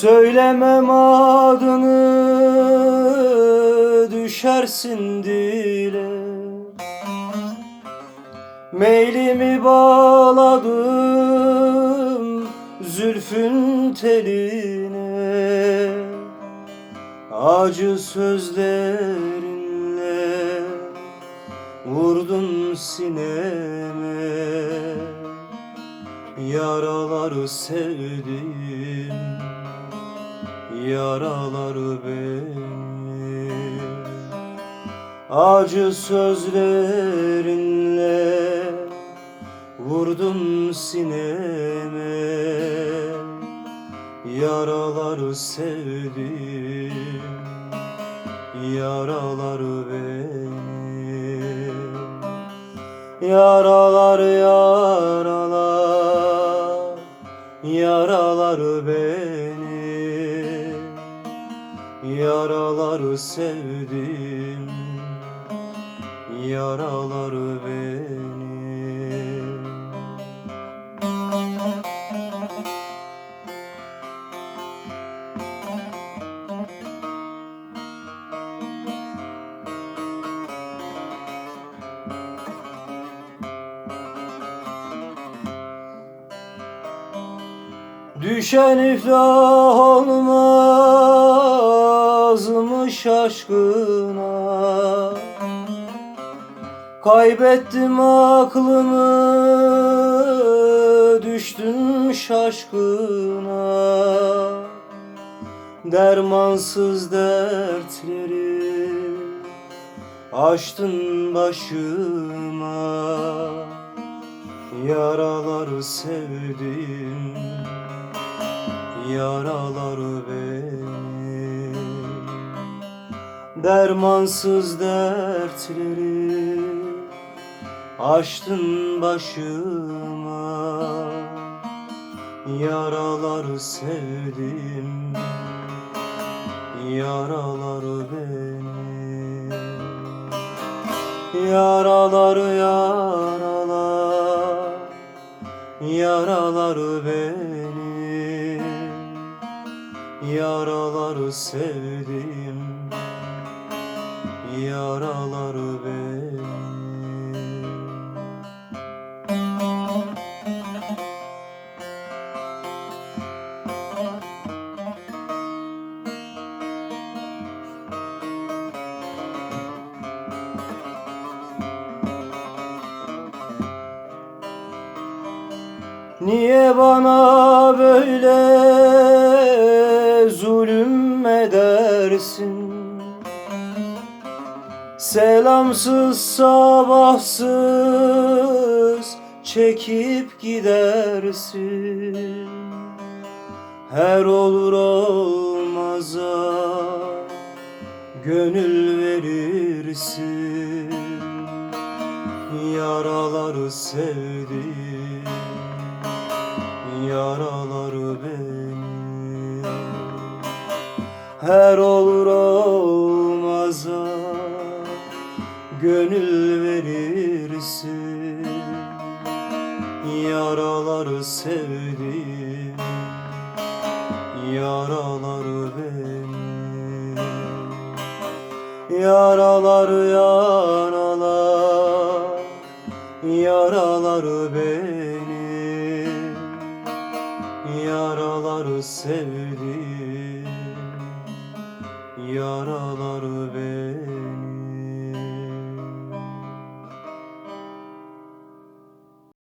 Söylemem adını düşersin dile. Meylimi bağladım zülfün teline. Acı sözlerinle vurdun sineme. Yaraları sevdim Yaraları beni Acı sözlerinle Vurdun sineme. Yaraları sevdim Yaraları beni Yaralar yaralar Yaraları sevdim Yaraları beni Düşen iflah olmaz mı şaşkına Kaybettim aklımı düştüm şaşkına. Dermansız dertleri açtın başıma. Yaraları sevdim Yaraları beni Dermansız dertleri. Açtın başıma Yaraları sevdim Yaraları beni. Yaraları yaralar Yaraları beni. Yaraları sevdim Niye bana böyle zulüm edersin? Selamsız sabahsız çekip gidersin. Her olur olmaza gönül verirsin. Yaraları sevdim Yaraları beni. Her olur olmaza Gönül verirsin. Yaraları sevdim Yaraları beni Yaraları yaralar Yaraları beni yaraları sevdim. Yaraları benim